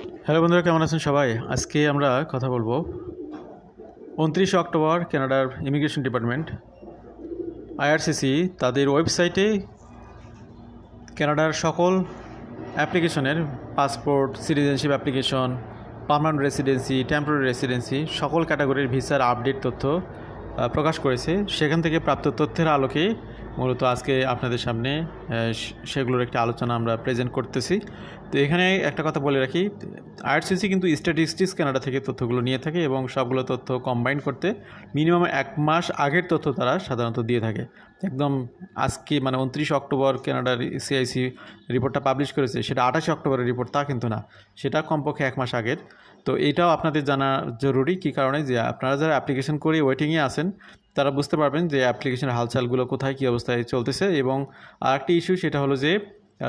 Hello বন্ধুরা, কেমন আছেন সবাই? আজকে আমরা কথা বলব উনত্রিশে অক্টোবর, কানাডার ইমিগ্রেশন ডিপার্টমেন্ট, আইআরসিসি তাদের ওয়েবসাইটে কানাডার সকল অ্যাপ্লিকেশনের passport, citizenship application, permanent residency, temporary residency সকল ক্যাটাগরির ভিসার আপডেট তথ্য প্রকাশ করেছে। সেখান থেকে প্রাপ্ত তথ্যের আলোকে মূলত আজকে আপনাদের সামনে সেগুলোর একটা আলোচনা আমরা প্রেজেন্ট করতেছি। তো এখানে একটা কথা বলে রাখি, আইআরসিসি কিন্তু স্ট্যাটিস্টিক্স কানাডা থেকে তথ্যগুলো নিয়ে থাকে এবং সবগুলো তথ্য কম্বাইন করতে মিনিমাম এক মাস আগের তথ্য তারা সাধারণত দিয়ে থাকে। একদম আজকে মানে উনত্রিশ অক্টোবর কানাডার সিআইসি রিপোর্টটা পাবলিশ করেছে, সেটা আঠাশে অক্টোবরের রিপোর্ট, তা কিন্তু না। সেটা কমপক্ষে এক মাস আগের। তো এটাও আপনাদের জানা জরুরি, কী কারণে? যে আপনারা যারা অ্যাপ্লিকেশন করে ওয়েটিংয়ে আসেন তারা বুঝতে পারবেন যে অ্যাপ্লিকেশনের হালচালগুলো কোথায়, কী অবস্থায় চলতেছে। এবং আরেকটি ইস্যু সেটা হলো যে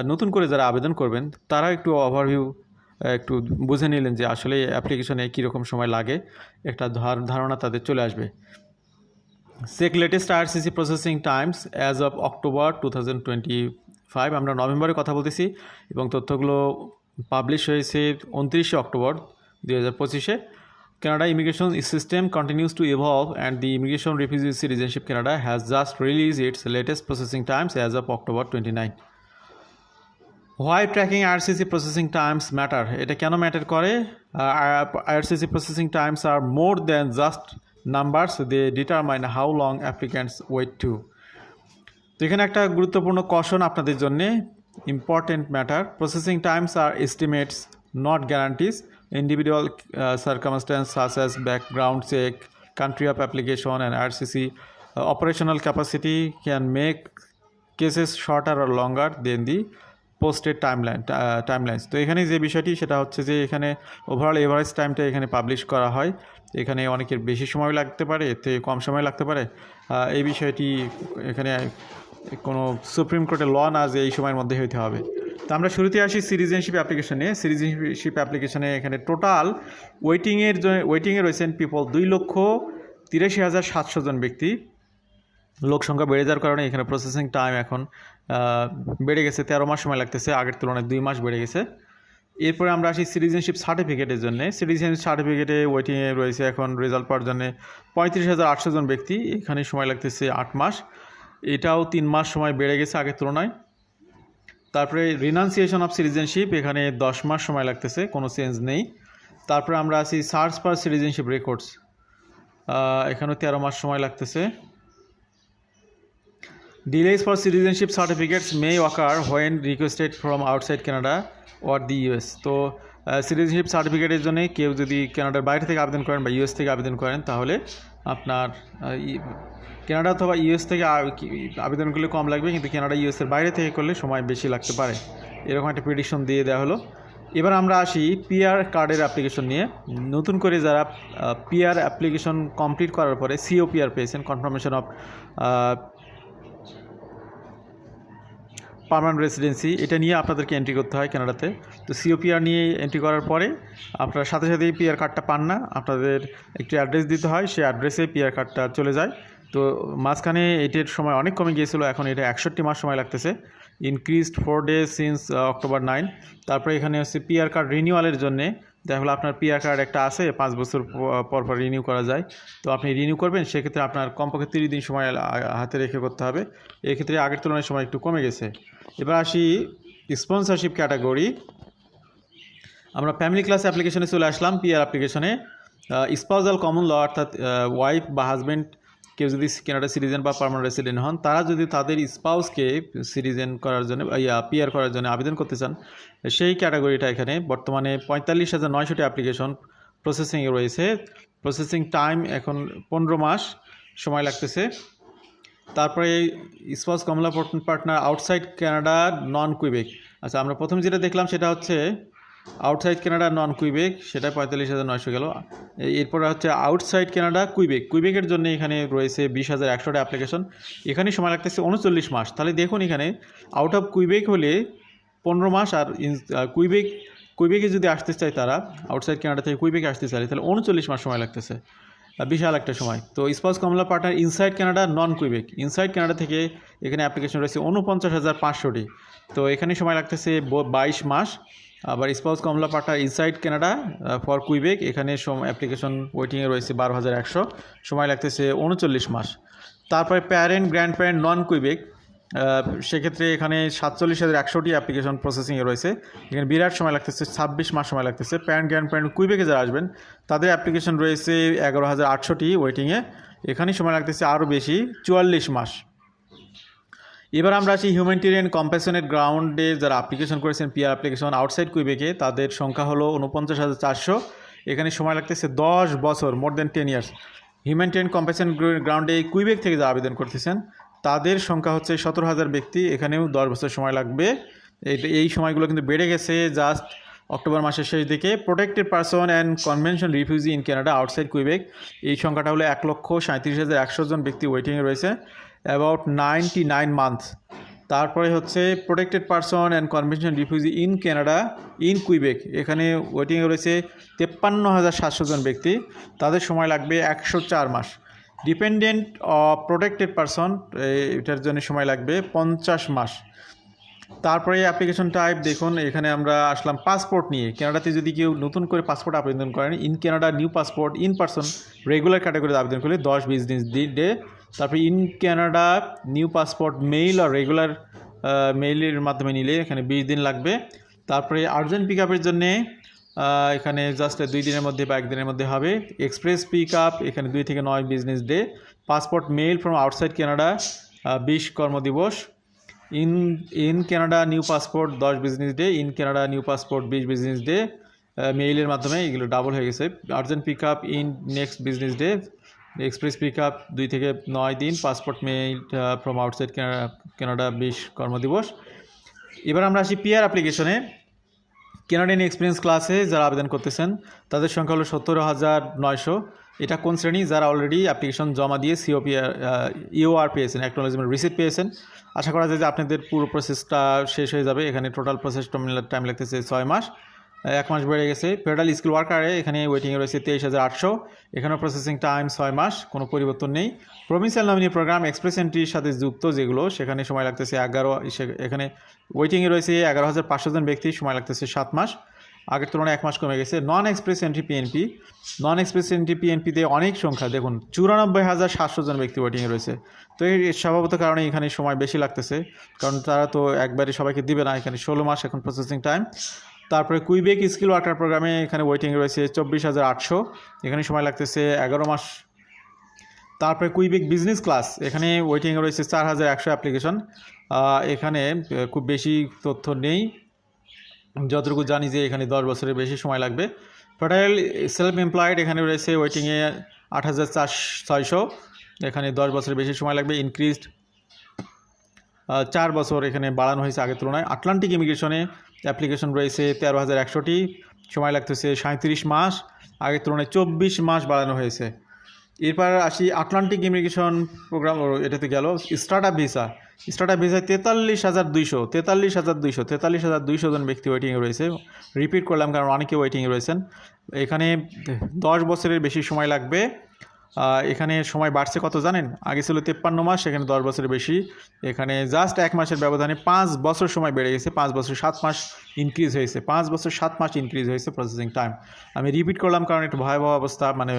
নতুন করে যারা আবেদন করবেন, তারা একটু ওভারভিউ একটু বুঝে নিলেন যে আসলে অ্যাপ্লিকেশনে কীরকম সময় লাগে। একটা ধার- ধারণা তাদের চলে আসবে। Check latest IRCC processing times as of October two thousand twenty five আমরা নভেম্বরে কথা বলতেছি এবং তথ্যগুলো পাবলিশ হয়েছে উনত্রিশে অক্টোবর দুই হাজার পঁচিশে। Canada immigration system continues to evolve and the Immigration Refugee Citizenship Canada has just released its latest processing times as of October 29. Why tracking IRCC processing times matter এটা কেন ম্যাটার করে? IRCC processing times are more than just numbers they determine how long applicants wait to তো এখানে একটা গুরুত্বপূর্ণ caution আপনাদের জন্যে important matter processing times are estimates not guarantees individual circumstances such as background check country of application and IRCC operational capacity can make cases shorter or longer than the posted timeline timelines তো এখানে যে বিষয়টি, সেটা হচ্ছে যে এখানে overall average টাইমটা এখানে পাবলিশ করা হয়। এখানে অনেকের বেশি সময় লাগতে পারে এতে কম সময় লাগতে পারে। এই বিষয়টি এখানে কোনো সুপ্রিম কোর্টের ল না যে এই সময়ের মধ্যে হইতে হবে। তো আমরা শুরুতে আসি সিটিজেনশিপ অ্যাপ্লিকেশনে সিটিজেনশিপ অ্যাপ্লিকেশনে এখানে টোটাল ওয়েটিংয়ের ওয়েটিংয়ে রয়েছেন পিপল দুই লক্ষ তিরাশি হাজার সাতশো জন ব্যক্তি। লোক সংখ্যা বেড়ে যাওয়ার কারণে এখানে প্রসেসিং টাইম এখন বেড়ে গেছে তেরো মাস সময় লাগতেছে, আগের তুলনায় দুই মাস বেড়ে গেছে। এরপরে আমরা আসি সিটিজেনশিপ সার্টিফিকেটের জন্য। সিটিজেনশিপ সার্টিফিকেটে ওয়েটিংয়ে রয়েছে এখন রেজাল্ট পাওয়ার জন্য পঁয়ত্রিশ হাজার আটশো জন ব্যক্তি, এখানে সময় লাগতেছে আট মাস। এটাও তিন মাস সময় বেড়ে গেছে আগের তুলনায়। তারপরে রিনাউন্সিয়েশন অফ সিটিজেনশিপ এখানে দশ মাস সময় লাগতেছে, কোনো চেঞ্জ নেই। তারপরে আমরা আসি সার্চ ফর সিটিজেনশিপ রেকর্ডস এখানেও তেরো মাস সময় লাগতেছে। Delays for citizenship certificates may occur when requested from outside Canada or the US. তো সিটিজেনশিপ সার্টিফিকেটের জন্য কেউ যদি কানাডার বাইরে থেকে আবেদন করেন বা ইউএস থেকে আবেদন করেন, তাহলে আপনার কানাডা অথবা ইউএস থেকে আবেদন করলে কম লাগবে, কিন্তু কানাডা ইউএসের বাইরে থেকে করলে সময় বেশি লাগতে পারে। এরকম একটা প্রেডিকশন দিয়ে দেওয়া হলো। এবার আমরা আসি পিআর কার্ডের অ্যাপ্লিকেশন নিয়ে। নতুন করে যারা পিআর অ্যাপ্লিকেশন কমপ্লিট করার পরে সিওপিআর পেয়েছেন কনফার্মেশন অফ পার্মানেন্ট রেসিডেন্সি এটা নিয়ে আপনাদেরকে এন্ট্রি করতে হয় কানাডাতে তো সিওপিআর নিয়ে এন্ট্রি করার পরে আপনারা সাথে সাথেই পিআর কার্ডটা পান না। আপনাদের একটি অ্যাড্রেস দিতে হয়, সেই অ্যাড্রেসে পিআর কার্ডটা চলে যায়। তো মাঝখানে এটির সময় অনেক কমে গিয়েছিল, এখন এটা একষট্টি মাস সময় লাগতেছে। Increased four days since October nine তারপরে এখানে হচ্ছে পিআর কার্ড রিনিউয়ালের জন্যে, দেখা হলো আপনার পিআর কার্ড একটা আছে, পাঁচ বছর পর পর রিনিউ করা যায়। তো আপনি রিনিউ করবেন, সেক্ষেত্রে আপনার কমপক্ষে তিরিশ দিন সময় হাতে রেখে করতে হবে। এক্ষেত্রে আগের তুলনায় সময় একটু কমে গেছে। এবার আসি স্পন্সরশিপ ক্যাটাগরি আমরা ফ্যামিলি ক্লাস অ্যাপ্লিকেশনে চলে আসলাম পিআর অ্যাপ্লিকেশনে স্পাউজাল কমন ল অর্থাৎ ওয়াইফ বা হাজব্যান্ড কেউ যদি কানাডা সিটিজেন বা পার্মানেন্ট রেসিডেন্ট হন, তারা যদি তাদের স্পাউসকে সিটিজেন করার জন্য ইয়া করার জন্য আবেদন করতে চান, সেই ক্যাটাগরিটা এখানে। বর্তমানে পঁয়তাল্লিশ হাজার নয়শোটি অ্যাপ্লিকেশন প্রসেসিংয়ে রয়েছে। প্রসেসিং টাইম এখন পনেরো মাস সময় লাগতেছে। তারপরে spouse common law partner outside Canada non Quebec. আচ্ছা আমরা প্রথম যেটা দেখলাম সেটা হচ্ছে আউটসাইড কানাডা নন কুইবেক, সেটা পঁয়তাল্লিশ হাজার নয়শো গেল। এরপরে হচ্ছে আউটসাইড কানাডা কুইবেক। কুইবেকের জন্য এখানে রয়েছে বিশ হাজার একশোটা অ্যাপ্লিকেশন। এখানে সময় লাগতেছে উনচল্লিশ মাস। তাহলে দেখুন এখানে আউট অফ কুইবেক হলে পনেরো মাস আর কুইবেক কুইবেকে যদি আসতে চায় তারা, আউটসাইড কানাডা থেকে কুইবেকে আসতে চায়, তাহলে উনচল্লিশ মাস সময় লাগতেছে। বিশাল একটা সময়। তো spouse common law partner inside Canada non Quebec inside Canada থেকে এখানে অ্যাপ্লিকেশন রয়েছে উনপঞ্চাশ হাজার পাঁচশোটি। তো এখানে সময় লাগতেছে বাইশ মাস। আবার spouse common law partner inside Canada for Quebec এখানে অ্যাপ্লিকেশন ওয়েটিংয়ে রয়েছে বারো হাজার একশো। সময় লাগতেছে উনচল্লিশ মাস। তারপরে parent grandparent non Quebec সেক্ষেত্রে এখানে সাতচল্লিশ হাজার একশোটি অ্যাপ্লিকেশন প্রসেসিংয়ে রয়েছে। এখানে বিরাট সময় লাগতেছে, ছাব্বিশ মাস সময় লাগতেছে। প্যারেন্ট গ্র্যান্ড প্যারেন্ট কুইবেকে যারা আসবেন, তাদের অ্যাপ্লিকেশন রয়েছে এগারো হাজার আটশোটি ওয়েটিংয়ে এখানেই সময় লাগতেছে আরও বেশি, চুয়াল্লিশ মাস। এবার আমরা আসি হিউম্যানিটেরিয়ান কম্পেশনের গ্রাউন্ডে যারা অ্যাপ্লিকেশন করেছেন পিআর অ্যাপ্লিকেশন আউটসাইড কুইবেকে তাদের সংখ্যা হলো উনপঞ্চাশ হাজার চারশো। এখানে সময় লাগতেছে দশ বছর more than ten years humanitarian compassion গ্রাউন্ডে কুইবেক থেকে যারা আবেদন করতেছেন তাদের সংখ্যা হচ্ছে সতেরো হাজার ব্যক্তি, এখানেও দশ বছর সময় লাগবে। এই- এই সময়গুলো কিন্তু বেড়ে গেছে জাস্ট অক্টোবর মাসের শেষ দিকে। Protected person and convention refugee in Canada outside Quebec এই সংখ্যাটা হলো এক লক্ষ সাঁত্রিশ হাজার একশো জন ব্যক্তি ওয়েটিংয়ে রয়েছে অ্যাবাউট নাইনটি নাইন মান্থ তারপরে হচ্ছে protected person and convention refugee in Canada in Quebec এখানে ওয়েটিংয়ে রয়েছে তেপ্পান্ন হাজার সাতশো জন ব্যক্তি। তাদের সময় লাগবে একশো চার মাস। ডিপেন্ডেন্ট প্রোটেক্টেড পারসন এটার জন্য সময় লাগবে পঞ্চাশ মাস। তারপরে অ্যাপ্লিকেশন টাইপ দেখুন, এখানে আমরা আসলাম পাসপোর্ট নিয়ে। কানাডাতে যদি কেউ নতুন করে পাসপোর্ট আবেদন করেন in Canada new passport in person regular ক্যাটাগরিতে আবেদন করলে দশ বিজনেস ডে। তারপরে in Canada new passport mail R regular মেইলের মাধ্যমে নিলে এখানে বিশ দিন লাগবে। তারপরে আর্জেন্ট পিক আপের জন্যে এখানে জাস্ট দুই দিনের মধ্যে বা একদিনের মধ্যে হবে। এক্সপ্রেস পিক আপ এখানে দুই থেকে নয় business day passport mail from outside Canada বিশ কর্মদিবস in in Canada new passport দশ business day in Canada new passport বিশ বিজনেস ডে মেইলের মাধ্যমে এগুলো ডাবল হয়ে গেছে। Urgent pick up in next business day express pick up দুই থেকে নয় দিন। Passport mail from outside Canada বিশ কর্মদিবস এবার আমরা আসি পিয়ার অ্যাপ্লিকেশনে কেনাডিয়ান এক্সপিরিয়েন্স ক্লাসে যারা আবেদন করতেছেন, তাদের সংখ্যা হলো সত্তর হাজার নয়শো। এটা কোন শ্রেণি? যারা অলরেডি অ্যাপ্লিকেশন জমা দিয়ে সিওপি ইওআর পেয়েছেন অ্যাকনোলজমেন্ট রিসিপ্ট পেয়েছেন, আশা করা যায় যে আপনাদের পুরো প্রসেসটা শেষ হয়ে যাবে। এখানে টোটাল প্রসেস টাইম লাগতেছে ছয় মাস। এক মাস বেড়ে গেছে। ফেডারেল স্কিল ওয়ার্কারে এখানে ওয়েটিংয়ে রয়েছে তেইশ হাজার আটশো। এখানেও প্রসেসিং টাইম ছয় মাস, কোনো পরিবর্তন নেই। প্রভিন্সিয়াল নমিনি প্রোগ্রাম এক্সপ্রেস এন্ট্রির সাথে যুক্ত যেগুলো, সেখানে সময় লাগতেছে এগারো এখানে ওয়েটিংয়ে রয়েছে এগারো হাজার পাঁচশো জন ব্যক্তি, সময় লাগতেছে সাত মাস। আগের তুলনায় এক মাস কমে গেছে। Non express entry PNP non express entry পিএনপিতে অনেক সংখ্যা। দেখুন, চুরানব্বই হাজার সাতশো জন ব্যক্তি ওয়েটিংয়ে রয়েছে। তো এই স্বভাবত কারণে এখানে সময় বেশি লাগতেছে। কারণ তারা তো একবারে সবাইকে দিবে না। এখানে ষোলো মাস এখন প্রসেসিং টাইম তারপরে কুইবেক স্কিল ওয়ার্কার প্রোগ্রামে এখানে ওয়েটিং রয়েছে চব্বিশ হাজার আটশো। এখানে সময় লাগতেছে এগারো মাস। তারপরে কুইবেক বিজনেস ক্লাস এখানে ওয়েটিং রয়েছে চার হাজার একশো অ্যাপ্লিকেশন এখানে খুব বেশি তথ্য নেই। যতটুকু জানি যে এখানে দশ বছরের বেশি সময় লাগবে। ফেডারেল সেলফ এমপ্লয়েড এখানে রয়েছে ওয়েটিংয়ে আট হাজার চার ছয়শো এখানে দশ বছরের বেশি সময় লাগবে ইনক্রিজড চার বছর এখানে বাড়ানো হয়েছে আগের তুলনায়। আটলান্টিক ইমিগ্রেশনে অ্যাপ্লিকেশন রয়েছে তেরো হাজার একশোটি। সময় লাগতেছে সাঁত্রিশ মাস। আগের তুলনায় চব্বিশ মাস বাড়ানো হয়েছে। এরপর আসি আটলান্টিক ইমিগ্রেশন প্রোগ্রাম এটাতে গেল start up visa. Start up ভিসায় তেতাল্লিশ হাজার দুইশো, তেতাল্লিশ হাজার দুইশো, তেতাল্লিশ হাজার দুইশো জন ব্যক্তি ওয়েটিংয়ে রয়েছে। রিপিট করলাম কারণ অনেকে ওয়েটিংয়ে রয়েছেন। এখানে দশ বছরের বেশি সময় লাগবে। এখানে সময় বাড়ছে কত জানেন? আগে ছিল তেপ্পান্ন মাস, এখানে দশ বছরের বেশি। এখানে জাস্ট এক মাসের ব্যবধানে পাঁচ বছর সময় বেড়ে গেছে, পাঁচ বছর সাত মাস ইনক্রিজ হয়েছে। পাঁচ বছর সাত মাস ইনক্রিজ হয়েছে প্রসেসিং টাইম আমি রিপিট করলাম কারণ একটু ভয়াবহ অবস্থা মানে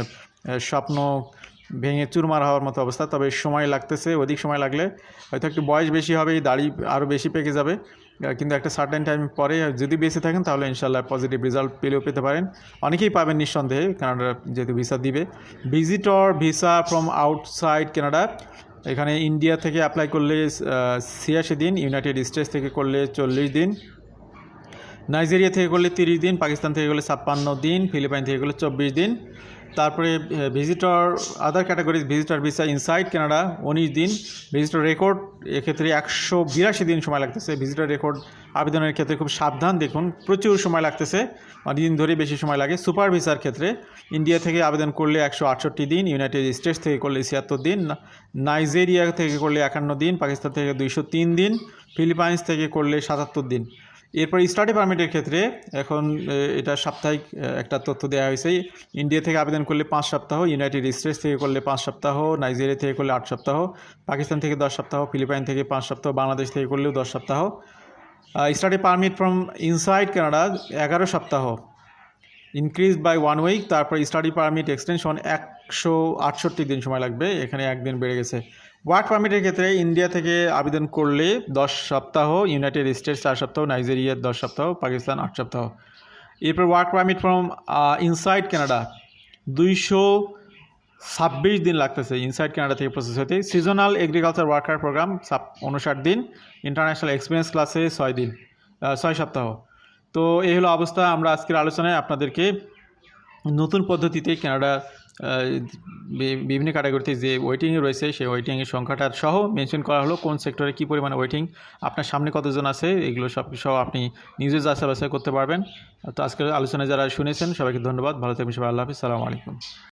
স্বপ্ন ভেঙে চুরমার হওয়ার মতো অবস্থা, তবে সময় লাগতেছে, অধিক সময় লাগলে হয়তো একটু বয়স বেশি হবে, দাড়ি আরও বেশি পেকে যাবে। কিন্তু একটা সার্টেন টাইম পরে যদি বেঁচে থাকেন, তাহলে ইনশাল্লাহ পজিটিভ রেজাল্ট পেলেও পেতে পারেন। অনেকেই পাবেন নিঃসন্দেহে, কানাডা যেহেতু ভিসা দিবে। Visitor visa from outside Canada, এখানে ইন্ডিয়া থেকে অ্যাপ্লাই করলে ছিয়াশি দিন ইউনাইটেড স্টেটস থেকে করলে চল্লিশ দিন নাইজেরিয়া থেকে করলে তিরিশ দিন পাকিস্তান থেকে করলে ছাপ্পান্ন দিন ফিলিপাইন থেকে করলে চব্বিশ দিন। তারপরে visitor other categories visitor visa inside Canada উনিশ দিন। ভিজিটর রেকর্ড এক্ষেত্রে একশো বিরাশি দিন সময় লাগতেছে। ভিজিটর রেকর্ড আবেদনের ক্ষেত্রে খুব সাবধান দেখুন। প্রচুর সময় লাগতেছে অনেক দিন ধরে বেশি সময় লাগে। সুপার ভিসার ক্ষেত্রে ইন্ডিয়া থেকে আবেদন করলে একশো আটষট্টি দিন ইউনাইটেড স্টেটস থেকে করলে ছিয়াত্তর দিন নাইজেরিয়া থেকে করলে একান্ন দিন পাকিস্তান থেকে দুইশো তিন দিন ফিলিপাইন্স থেকে করলে সাতাত্তর দিন। এরপর স্টাডি পারমিটের ক্ষেত্রে এখন এটা সাপ্তাহিক একটা তথ্য দেওয়া হয়েছে। ইন্ডিয়া থেকে আবেদন করলে পাঁচ সপ্তাহ ইউনাইটেড স্টেটস থেকে করলে পাঁচ সপ্তাহ নাইজেরিয়া থেকে করলে আট সপ্তাহ পাকিস্তান থেকে দশ সপ্তাহ ফিলিপাইন থেকে পাঁচ সপ্তাহ বাংলাদেশ থেকে করলেও দশ সপ্তাহ। Study permit from inside Canada এগারো সপ্তাহ। ইনক্রিজ বাই ওয়ান উইক তারপর স্টাডি পারমিট এক্সটেনশন একশো আটষট্টি দিন সময় লাগবে, এখানে একদিন বেড়ে গেছে। ওয়ার্ক পারমিটের ক্ষেত্রে ইন্ডিয়া থেকে আবেদন করলে দশ সপ্তাহ, ইউনাইটেড স্টেটস চার সপ্তাহ, নাইজেরিয়া দশ সপ্তাহ, পাকিস্তান আট সপ্তাহ। এরপর work permit from inside Canada. দুইশো ছাব্বিশ দিন লাগতেছে ইনসাইড কানাডা থেকে প্রসেস হতে। সিজনাল এগ্রিকালচার ওয়ার্কার প্রোগ্রাম উনষাট দিন। ইন্টারন্যাশনাল এক্সপিরিয়েন্স ক্লাসে ছয় দিন ছয় সপ্তাহ। তো এই হলো অবস্থা। আমরা আজকের আলোচনায় আপনাদেরকে নতুন পদ্ধতিতে বি- বিভিন্ন ক্যাটাগরিতে যে ওয়েটিংয়ে রয়েছে, সেই ওয়েটিংয়ের সংখ্যাটা সহ মেনশন করা হলো কোন সেক্টরে কী পরিমাণে ওয়েটিং আপনার সামনে কতজন আছে, এগুলো সব সহ আপনি নিজে যাচাই বাছাই করতে পারবেন। তো আজকের আলোচনায় যারা শুনেছেন, সবাইকে ধন্যবাদ। ভালো থাকবেন সবাই, আল্লাহ হাফিজ। সালামু আলাইকুম।